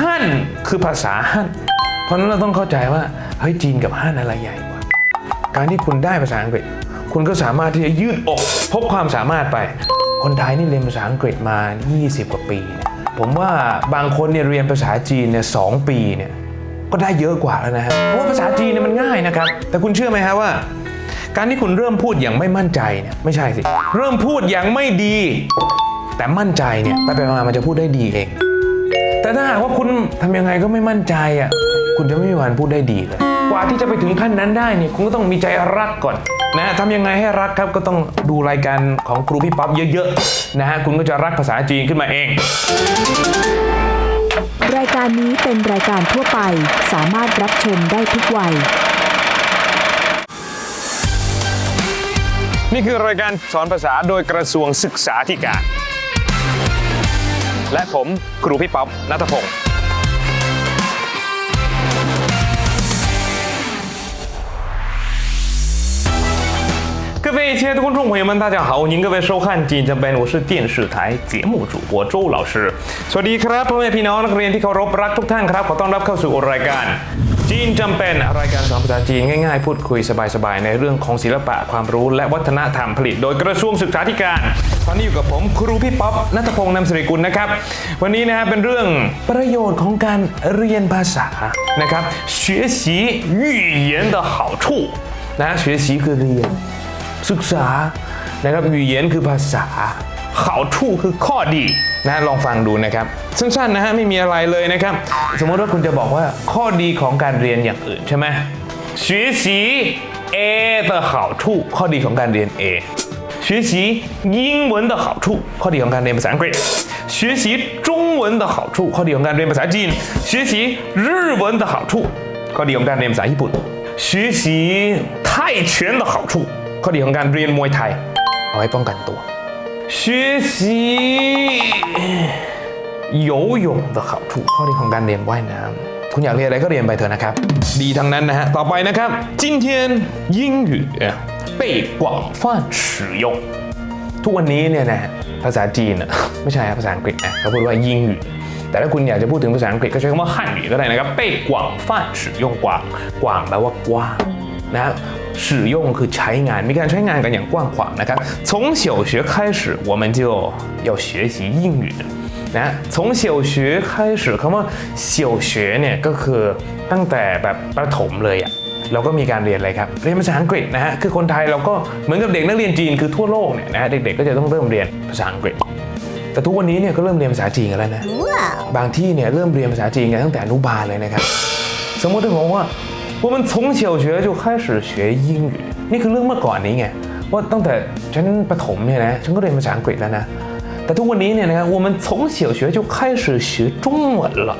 ฮั่นคือภาษาฮั่น เพราะนั้นเราต้องเข้าใจว่าเฮ้ยจีนกับฮั่นอะไรใหญ่กว่า การที่คุณได้ภาษาอังกฤษ คุณก็สามารถที่จะยืดอกพกความสามารถไป คนไทยนี่เรียนภาษาอังกฤษมา 20 กว่าปีเนี่ยผมว่าบางคนเนี่ยเรียนภาษาจีนเนี่ยสปีเนี่ยก็ได้เยอะกว่าแล้วนะฮะเพราะว่าภาษาจีนเนี่ยมันง่ายนะครับ แต่คุณเชื่อไหมฮะว่า การที่คุณเริ่มพูดอย่างไม่มั่นใจเนี่ยไม่ใช่สิ เริ่มพูดอย่างไม่ดี แต่มั่นใจเนี่ยไปไปมามันจะพูดได้ดีเอง แต่ถ้าหากว่าคุณทำยังไงก็ไม่มั่นใจอะ คุณจะไม่มีวันพูดได้ดีเลย กว่าที่จะไปถึงขั้นนั้นได้เนี่ยคุณก็ต้องมีใจรักก่อนนะทำยังไงให้รักครับก็ต้องดูรายการของครูพี่ป๊อปเยอะๆนะฮะคุณก็จะรักภาษาจีนขึ้นมาเอง รายการนี้เป็นรายการทั่วไป สามารถรับชมได้ทุกวัย นี่คือรายการสอนภาษาโดยกระทรวงศึกษาธิการ และผมครูพี่ป๊อปนัทพงศ์ 各位亲爱的观众朋友们，大家好！您各位收看《จีนจำเป็น》，我是电视台节目主播周老师。สวัสดีครับพ่อแม่พี่น้องนักเรียนที่เคารพรักทุกท่านครับ ขอต้อนรับเข้าสู่รายการ จีนจำเป็นรายการสอนภาษาจีนง่ายๆ พูดคุยสบายๆ ในเรื่องของศิลปะความรู้และวัฒนธรรมผลิต โดยกระทรวงศึกษาธิการ ตอนนี้อยู่กับผมครูพี่ป๊อปนัทพงศ์นำสิริกุลนะครับ วันนี้นะฮะเป็นเรื่องประโยชน์ของการเรียนภาษานะครับ学习语言的好处นะ学习คือเรียน ศึกษานะครับ语言คือภาษา 好处คือข้อดีนะลองฟังดูนะครับสั้นๆนะฮะไม่มีอะไรเลยนะครับ สมมติว่าคุณจะบอกว่าข้อดีของการเรียนอย่างอื่นใช่ไหม学习 A 的好处ข้อดีของการเรียน A 学习英文的好处ข้อดีของการเรียนภาษาอังกฤษ学习中文的好处ข้อดีของการเรียนภาษาจีน学习日文的好处ข้อดีของการเรียนภาษาญี่ปุ่น学习泰拳的好处ข้อดีของการเรียนมวยไทย เอาไว้ป้องกันตัว 学习游泳的好处ข้อดีของการเรียนว่ายน้ำคุณอยากเรียนอะไรก็เรียนไปเถอะนะครับ ดีทั้งนั้นนะฮะ ต่อไปนะครับ今天英语被广泛使用ทุกวันนี้เนี่ยนะภาษาจีนอะ ไม่ใช่ครับภาษาอังกฤษนะเขาพูดว่ายิ่งหยู่แต่ถ้าคุณอยากจะพูดถึงภาษาอังกฤษก็ใช้คำว่าฮั่นหยู่ก็ได้นะครับ被广泛使用กว้างกว้างแปลว่ากว้างนะครับ 使用คือใช้งานมีการใช้งานกันอย่างกว้างขวางนะครับ从小学开始我们就要学习英语นะ从小学开始คำว่า小学เนี่ยก็คือตั้งแต่แบบประถมเลยอะเราก็มีการเรียนอะไรครับ เรียนภาษาอังกฤษนะฮะ คือคนไทยเราก็เหมือนกับเด็กนักเรียนจีนคือทั่วโลกเนี่ยนะฮะ เด็กๆก็จะต้องเริ่มเรียนภาษาอังกฤษ แต่ทุกวันนี้เนี่ยก็เริ่มเรียนภาษาจีนกันแล้วนะ บางที่เนี่ยเริ่มเรียนภาษาจีนกันตั้งแต่อนุบาลเลยนะครับ สมมติถ้าบอกว่า 我们从小学就开始学英语นี่คือเรื่องเมื่อก่อนนี้ไง ว่าตั้งแต่ฉันประถมเนี่ยนะฉันก็เรียนภาษาอังกฤษแล้วนะ แต่ทุกวันนี้เนี่ยนะครับ我们从小学就开始学中文了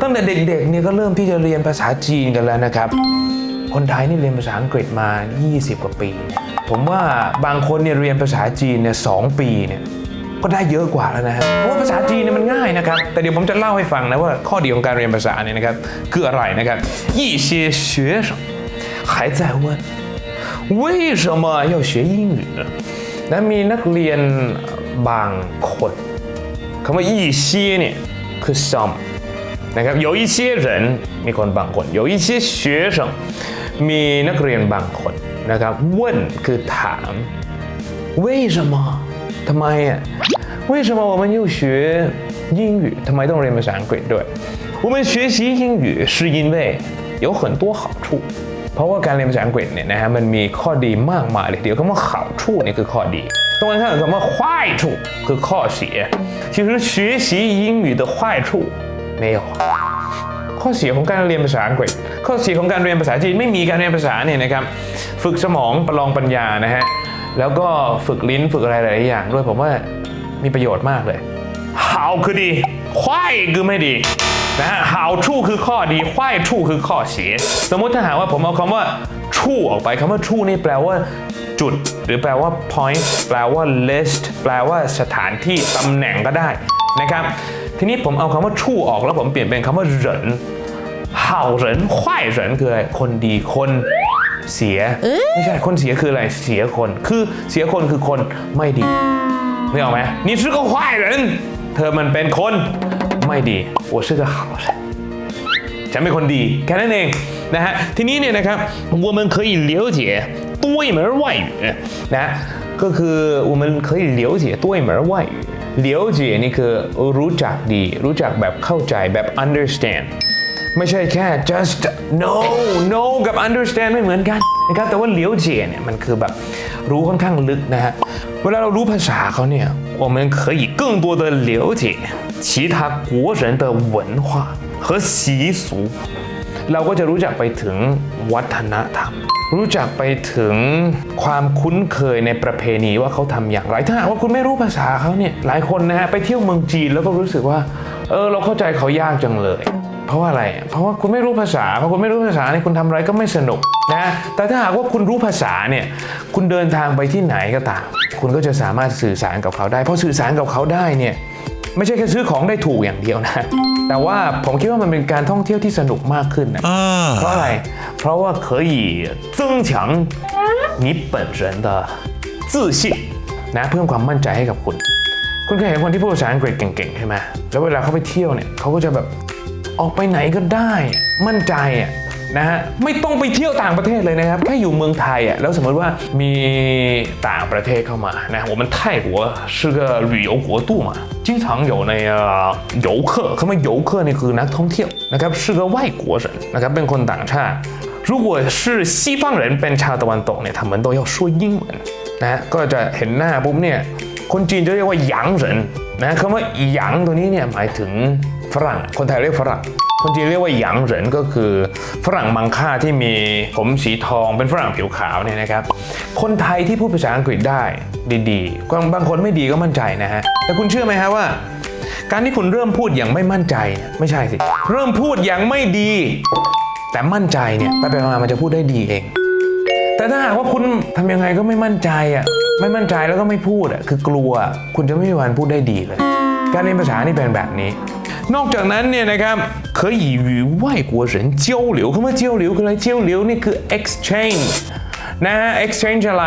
ตั้งแต่เด็กๆเนี่ยก็เริ่มที่จะเรียนภาษาจีนกันแล้วนะครับ คนไทยนี่เรียนภาษาอังกฤษมา 20 กว่าปี ผมว่าบางคนเนี่ยเรียนภาษาจีนเนี่ยสองปีเนี่ย ก็ได้เยอะกว่าแล้วนะฮะเพราะว่าภาษาจีนเนี่ยมันง่ายนะครับ แต่เดี๋ยวผมจะเล่าให้ฟังนะว่าข้อดีของการเรียนภาษาเนี่ยนะครับคืออะไรนะครับ一些学生还在问为什么要学英语呢นะมีนักเรียนบางคนคำว่า一些เนี่ยคือ some นะครับ有一些人มีคนบางคน有一些学生มีนักเรียนบางคนนะครับ问คือถาม为什么ทำไมอ่ะ 为什么我们又学英语ทำไมต้องเรียนภาษาอังกฤษด้วย我们学习英语是因为有很多好处เพราะว่าการเรียนภาษาอังกฤษเนี่ยนะฮะมันมีข้อดีมากมายเลยทีเดียวคำว่า好处เนี่ยคือข้อดี ตรงกันข้ามกับคำว่า坏处คือข้อเสีย其实学习英语的坏处没有ข้อเสียของการเรียนภาษาอังกฤษ ข้อเสียของการเรียนภาษาจีนไม่มีการเรียนภาษาเนี่ยนะครับ ฝึกสมองประลองปัญญานะฮะ แล้วก็ฝึกลิ้นฝึกอะไรหลายๆอย่างด้วยผมว่า มีประโยชน์มากเลย how คือดีไข้คือไม่ดีนะฮะ how true คือข้อดีไข้ยชู่คือข้อเสีย สมมติถ้าหากว่าผมเอาคำว่าชู่ออกไปคำว่าชู่นี่แปลว่าจุด หรือแปลว่า point แปลว่า list แปลว่าสถานที่ตำแหน่งก็ได้นะครับ ทีนี้ผมเอาคำว่าชู่ออกแล้วผมเปลี่ยนเป็นคำว่าเหรินเห่าเหรนควายเหรนคืออะไรคนดีคนเสีย ไม่ใช่คนเสียคืออะไรเสียคน คือเสียคนคือคนไม่ดี นึกออกไหมนี่ชื่อก็ควายเหรินเธอมันเป็นคน ไม่ดี我是个好人ฉันเป็นคนดีแค่นั้นเองนะฮะทีนี้เนี่ยนะครับ我们可以了解多一门外语นะก็คือ我们可以了解多一门外语了解นี่คือรู้จักดี รู้จักแบบเข้าใจแบบ understand ไม่ใช่แค่ just know know กับ understand ไม่เหมือนกันนะครับแต่ว่าเหลียวเจียเนี่ยมันคือแบบ รู้ค่อนข้างลึกนะฮะเวลาเรารู้ภาษาเขาเนี่ย我们可以更多的了解其他国人的文化和习俗เราก็จะรู้จักไปถึงวัฒนธรรม รู้จักไปถึงความคุ้นเคยในประเพณีว่าเขาทำอย่างไร ถ้าหากว่าคุณไม่รู้ภาษาเขาเนี่ยหลายคนนะฮะไปเที่ยวเมืองจีนแล้วก็รู้สึกว่า เออเราเข้าใจเขายากจังเลย เพราะว่าอะไร เพราะว่าคุณไม่รู้ภาษา พอคุณไม่รู้ภาษาเนี่ยคุณทำอะไรก็ไม่สนุกนะ แต่ถ้าหากว่าคุณรู้ภาษาเนี่ย คุณเดินทางไปที่ไหนก็ตาม คุณก็จะสามารถสื่อสารกับเขาได้ เพราะสื่อสารกับเขาได้เนี่ย ไม่ใช่แค่ซื้อของได้ถูกอย่างเดียวนะ แต่ว่าผมคิดว่ามันเป็นการท่องเที่ยวที่สนุกมากขึ้นนะ เพราะอะไร เพราะว่า可以增强你本人的自信นะเพิ่มความมั่นใจให้กับคุณ คุณเคยเห็นคนที่พูดภาษาอังกฤษเก่งๆใช่ไหมแล้วเวลาเขาไปเที่ยวเนี่ยเขาก็จะแบบ ออกไปไหนก็ได้อะมั่นใจอ่ะนะฮะไม่ต้องไปเที่ยวต่างประเทศเลยนะครับแค่อยู่เมืองไทยอ่ะแล้วสมมติว่ามีต่างประเทศเข้ามานะ我们泰国是个旅游国度嘛经常有那个游客คำว่า游客นี่คือนักท่องเที่ยวนะครับ是个外国人นะครับเป็นคนต่างชาติ 如果是西方人เป็นชาวตะวันตกเนี่ย他们都要说英文นะฮะก็จะเห็นหน้าปุ๊บเนี่ย คนจีนจะเรียกว่าหยางเหรินนะคำว่าหยางตัวนี้เนี่ยหมายถึง ฝรั่ง คนไทยเรียกฝรั่ง คนจีนเรียกว่าหยางเหรินก็คือฝรั่งมังค่าที่มีผมสีทองเป็นฝรั่งผิวขาวเนี่ยนะครับ คนไทยที่พูดภาษาอังกฤษได้ดีๆ บางคนไม่ดีก็มั่นใจนะฮะ แต่คุณเชื่อไหมฮะว่าการที่คุณเริ่มพูดอย่างไม่มั่นใจไม่ใช่สิ เริ่มพูดอย่างไม่ดี แต่มั่นใจเนี่ยไปไปมามันจะพูดได้ดีเอง แต่ถ้าหากว่าคุณทำยังไงก็ไม่มั่นใจอะไม่มั่นใจแล้วก็ไม่พูดอะคือกลัว คุณจะไม่มีวันพูดได้ดีเลย การเรียนภาษานี่เป็นแบบนี้ นอกจากนั้นเนี่ยนะครับ可以与外国人交流คำว่า交流คืออะไร交流นี่คือ exchange นะฮะ exchange อะไร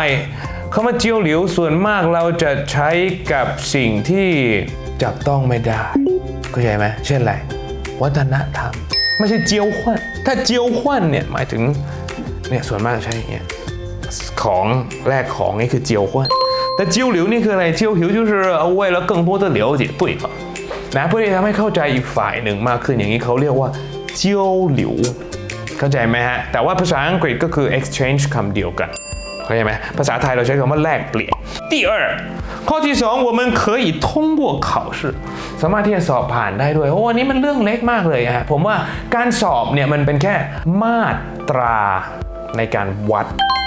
คำว่า交流ส่วนมากเราจะใช้กับสิ่งที่จับต้องไม่ได้เข้าใจไหมเช่นอะไร วัฒนธรรม ไม่ใช่เจียวขวัญถ้าเจียวขวัญเนี่ยหมายถึงเนี่ยส่วนมากจะใช้อย่างเงี้ย ของแลกของนี่คือเจียวขวัญแต่เจียวหลิวนี่คืออะไรเจียวหลิว就是为了更多的了解对方 นะเพื่อที่จะทำให้เข้าใจอีกฝ่ายหนึ่งมากขึ้นอย่างนี้เขาเรียกว่าเจียวหลิวเข้าใจไหมฮะ แต่ว่าภาษาอังกฤษก็คือ exchange คำเดียวกันเข้าใจไหมภาษาไทยเราใช้คำว่าแลกเปลี่ยน第二ข้อที่สอง我们可以通过考试สามารถที่จะสอบผ่านได้ด้วยโอ้อันนี้มันเรื่องเล็กมากเลยฮะผมว่าการสอบเนี่ยมันเป็นแค่มาตราในการวัด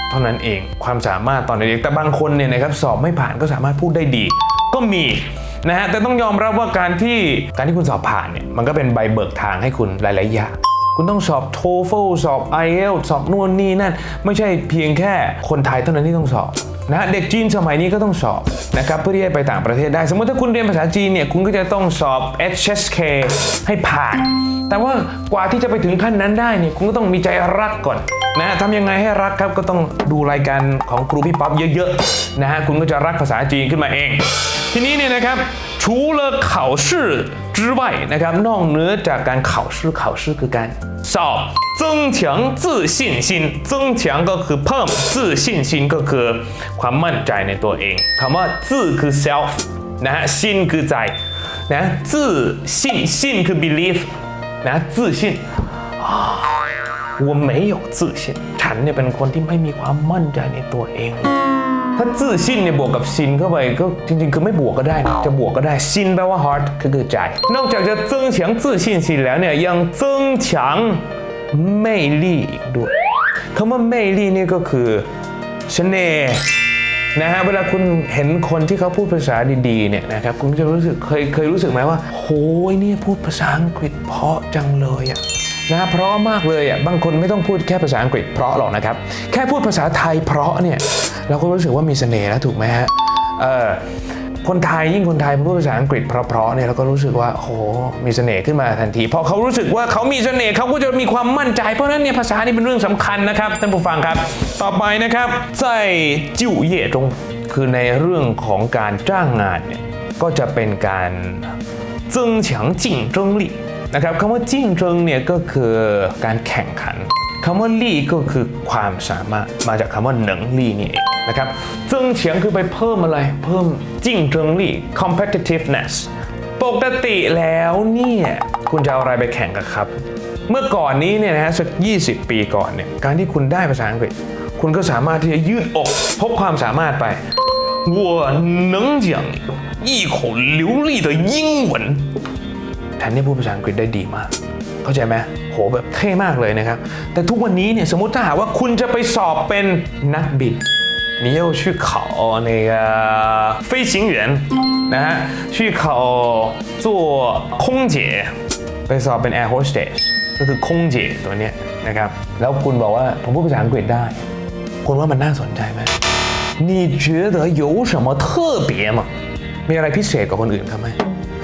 เท่านั้นเองความสามารถตอนเด็กๆแต่บางคนเนี่ยนะครับสอบไม่ผ่านก็สามารถพูดได้ดี ก็มี นะฮะแต่ต้องยอมรับว่าการที่การที่คุณสอบผ่านเนี่ยมันก็เป็นใบเบิกทางให้คุณหลาย ๆ อย่าง คุณต้องสอบ TOEFL สอบ IELTS สอบนู่นนี่นั่น ไม่ใช่เพียงแค่คนไทยเท่านั้นที่ต้องสอบนะฮะเด็กจีนสมัยนี้ก็ต้องสอบนะครับเพื่อที่จะไปต่างประเทศได้ สมมติถ้าคุณเรียนภาษาจีนเนี่ยคุณก็จะต้องสอบ HSK ให้ผ่าน แต่ว่ากว่าที่จะไปถึงขั้นนั้นได้เนี่ยคุณก็ต้องมีใจรักก่อนนะทำยังไงให้รักครับก็ต้องดูรายการของครูพี่ป๊อปเยอะๆนะฮะคุณก็จะรักภาษาจีนขึ้นมาเอง ทีนี้เนี่ยนะครับ除了考试之外นะครับนอกเหนือจากการ考试考试คือการสอบ增强自信心增强ก็คือเพิ่ม自信心ก็คือความมั่นใจในตัวเองคำว่า自คือ self นะฮะ心คือใจนะ自信信คือ belief นะ自信我没有自信ฉันเนี่ยเป็นคนที่ไม่มีความมั่นใจในตัวเอง ถ้า自信เนี่ยบวกกับซินเข้าไปก็จริงๆ คือไม่บวกก็ได้นะจะบวกก็ได้ซินแปลว่า heart ก็คือใจ นอกจากจะ增强自信心แล้วเนี่ยยัง增强魅力อีกด้วยคำว่า魅力นี่ก็คือเสน่ห์ นะฮะเวลาคุณเห็นคนที่เขาพูดภาษาดีๆเนี่ยนะครับคุณจะรู้สึกเคยเคยรู้สึกไหมว่าโอ้ยเนี่ยพูดภาษาอังกฤษเพราะจังเลยอะนะเพราะมากเลยอะบางคนไม่ต้องพูดแค่ภาษาอังกฤษเพราะหรอกนะครับ แค่พูดภาษาไทยเพราะเนี่ยเราก็รู้สึกว่ามีเสน่ห์แล้วถูกไหมฮะเออ คนไทยยิ่งคนไทยพูดภาษาอังกฤษเพราะๆเนี่ยเราก็รู้สึกว่าโอ้มีเสน่ห์ขึ้นมาทันทีพอเขารู้สึกว่าเขามีเสน่ห์เขาก็จะมีความมั่นใจ เพราะนั้นเนี่ยภาษานี่เป็นเรื่องสำคัญนะครับท่านผู้ฟังครับ ต่อไปนะครับใส่จิ๋วเย่ตรงคือในเรื่องของการจ้างงานเนี่ยก็จะเป็นการจึงเฉียงจิงจงลี่นะครับคำว่าจิงจงเนี่ยก็คือการแข่งขันคำว่าลี่ก็คือความสามารถมาจากคำว่าหนังลี่นี่เองนะครับเจิ้งเฉียงคือไปเพิ่มอะไร เพิ่มจิ้งเจิงลี่ competitiveness ปกติแล้วเนี่ยคุณจะเอาอะไรไปแข่งกันครับ เมื่อก่อนนี้เนี่ยนะฮะสัก 20 ปีก่อนเนี่ยการที่คุณได้ภาษาอังกฤษ คุณก็สามารถที่จะยืดอกพกความสามารถไป我能讲一口流利的英文แทนที่พูดภาษาอังกฤษได้ดีมาก เข้าใจไหมโหแบบเท่มากเลยนะครับ แต่ทุกวันนี้เนี่ยสมมติถ้าหากว่าคุณจะไปสอบเป็นนักบิน 你又去考那个飞行员นะฮะ去考做空姐ไปสอบเป็น air hostess ก็คือ空姐ตัวเนี้ยนะครับ แล้วคุณบอกว่าผมพูดภาษาอังกฤษได้ คุณว่ามันน่าสนใจไหม你觉得有什么特别吗มีอะไรพิเศษกว่าคนอื่นเขาไหม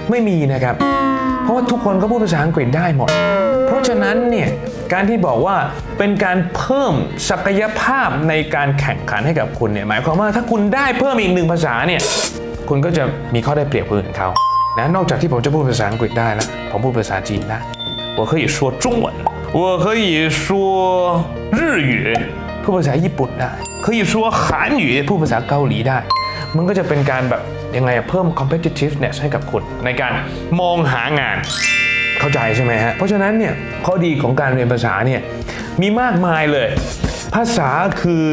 ไม่มีนะครับ เพราะว่าทุกคนก็พูดภาษาอังกฤษได้หมด เพราะฉะนั้นเนี่ย การที่บอกว่าเป็นการเพิ่มศักยภาพในการแข่งขันให้กับคุณเนี่ยหมายความว่าถ้าคุณได้เพิ่มอีกหนึ่งภาษาเนี่ยคุณก็จะมีข้อได้เปรียบคนอื่นเขานะนอกจากที่ผมจะพูดภาษาอังกฤษได้แล้วผมพูดภาษาจีนได้我可以说中文我可以说日语พูดภาษาญี่ปุ่นได้可以说韩语พูดภาษาเกาหลีได้ มันก็จะเป็นการแบบยังไงอะเพิ่ม competitiveness ให้กับคุณในการมองหางาน เข้าใจใช่ไหมฮะ เพราะฉะนั้นเนี่ยข้อดีของการเรียนภาษาเนี่ยมีมากมายเลย ภาษาคือ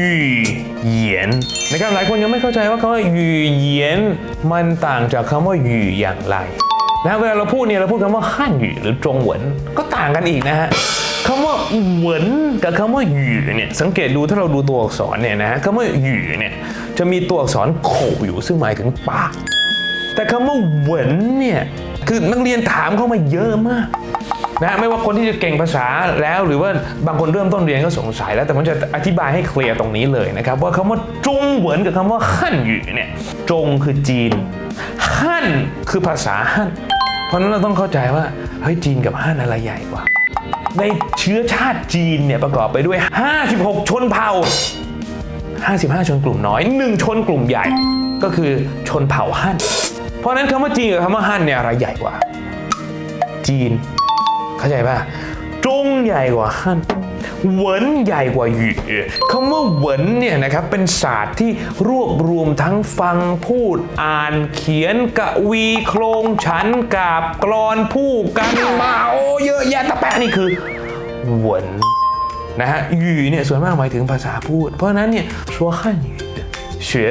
ยูเหยียนนะครับหลายคนยังไม่เข้าใจว่าคำว่ายูเหยียนมันต่างจากคำว่ายูอย่างไรนะเวลาเราพูดเนี่ยเราพูดคำว่าฮั่นหยูหรือจงเหวินก็ต่างกันอีกนะฮะคำว่าเหวินกับคำว่าหยูเนี่ยสังเกตดูถ้าเราดูตัวอักษรเนี่ยนะฮะคำว่าหยูเนี่ยจะมีตัวอักษรโขอยู่ซึ่งหมายถึงปาก แต่คำว่าเหวินเนี่ยคือนักเรียนถามเข้ามาเยอะมากนะไม่ว่าคนที่จะเก่งภาษาแล้วหรือว่าบางคนเริ่มต้นเรียนก็สงสัยแล้วแต่ผมจะอธิบายให้เคลียร์ตรงนี้เลยนะครับ ว่าคำว่าจงเหวินกับคำว่าฮั่นหยูเนี่ยจงคือจีนฮั่นคือภาษาฮั่นเพราะฉะนั้นเราต้องเข้าใจว่าเฮ้ยจีนกับฮั่นอะไรใหญ่กว่า ในเชื้อชาติจีนเนี่ยประกอบไปด้วย 56 ชนเผ่า 55 ชนกลุ่มน้อย 1 ชนกลุ่มใหญ่ ก็คือชนเผ่าฮั่น เพราะนั้นคำว่าจีนกับคำว่าฮั่นเนี่ยอะไรใหญ่กว่า จีน เข้าใจป่ะจงใหญ่กว่าฮั่นเหวินใหญ่กว่าหยู่คำว่าเหวินเนี่ยนะครับเป็นศาสตร์ที่รวบรวมทั้งฟังพูดอ่านเขียนกะวีโครงฉันกาบกรอนผู้กันมาโอ้เยอะแยะตะแปะนี่คือเหวินนะฮะหยู่เนี่ยส่วนมากหมายถึงภาษาพูด เพราะนั้นเนี่ยชัวขั้นหยีเฉว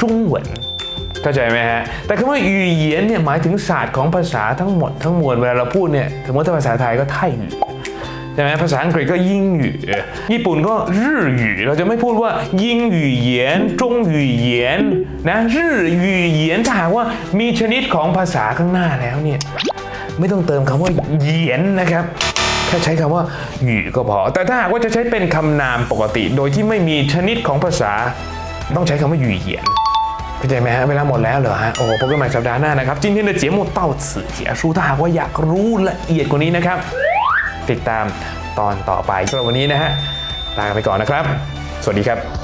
จงเวิน ข้าใจไหมฮะ แต่คำว่า语言เยียนเนี่ยหมายถึงศาสตร์ของภาษาทั้งหมดทั้งมวลเวลาเราพูดเนี่ยสมมติถ้าภาษาไทยก็ไทยใช่ไหมภาษาอังกฤษก็ยิ่งหยูญี่ปุ่นก็รื่หยูเราจะไม่พูดว่ายิ่งหยูเยียนจงหยูเยียนนะรื่หยูเยียนถ้าหากว่ามีชนิดของภาษาข้างหน้าแล้วเนี่ยไม่ต้องเติมคำว่าเหยียนนะครับแค่ใช้คำว่าหยีก็พอ แต่ถ้าหากว่าจะใช้เป็นคำนามปกติ โดยที่ไม่มีชนิดของภาษา ต้องใช้คำว่าหยีเหยียน เข้าใจไหมฮะเวลาหมดแล้วเหรอฮะโอ้พบกันใหม่สัปดาห์หน้านะครับจริงๆเนี่ยเจียหมดเต้าสื่อเสียชูถ้าหากว่าอยากรู้ละเอียดกว่านี้นะครับ ติดตามตอนต่อไปสำหรับวันนี้นะฮะลาไปก่อนนะครับ สวัสดีครับ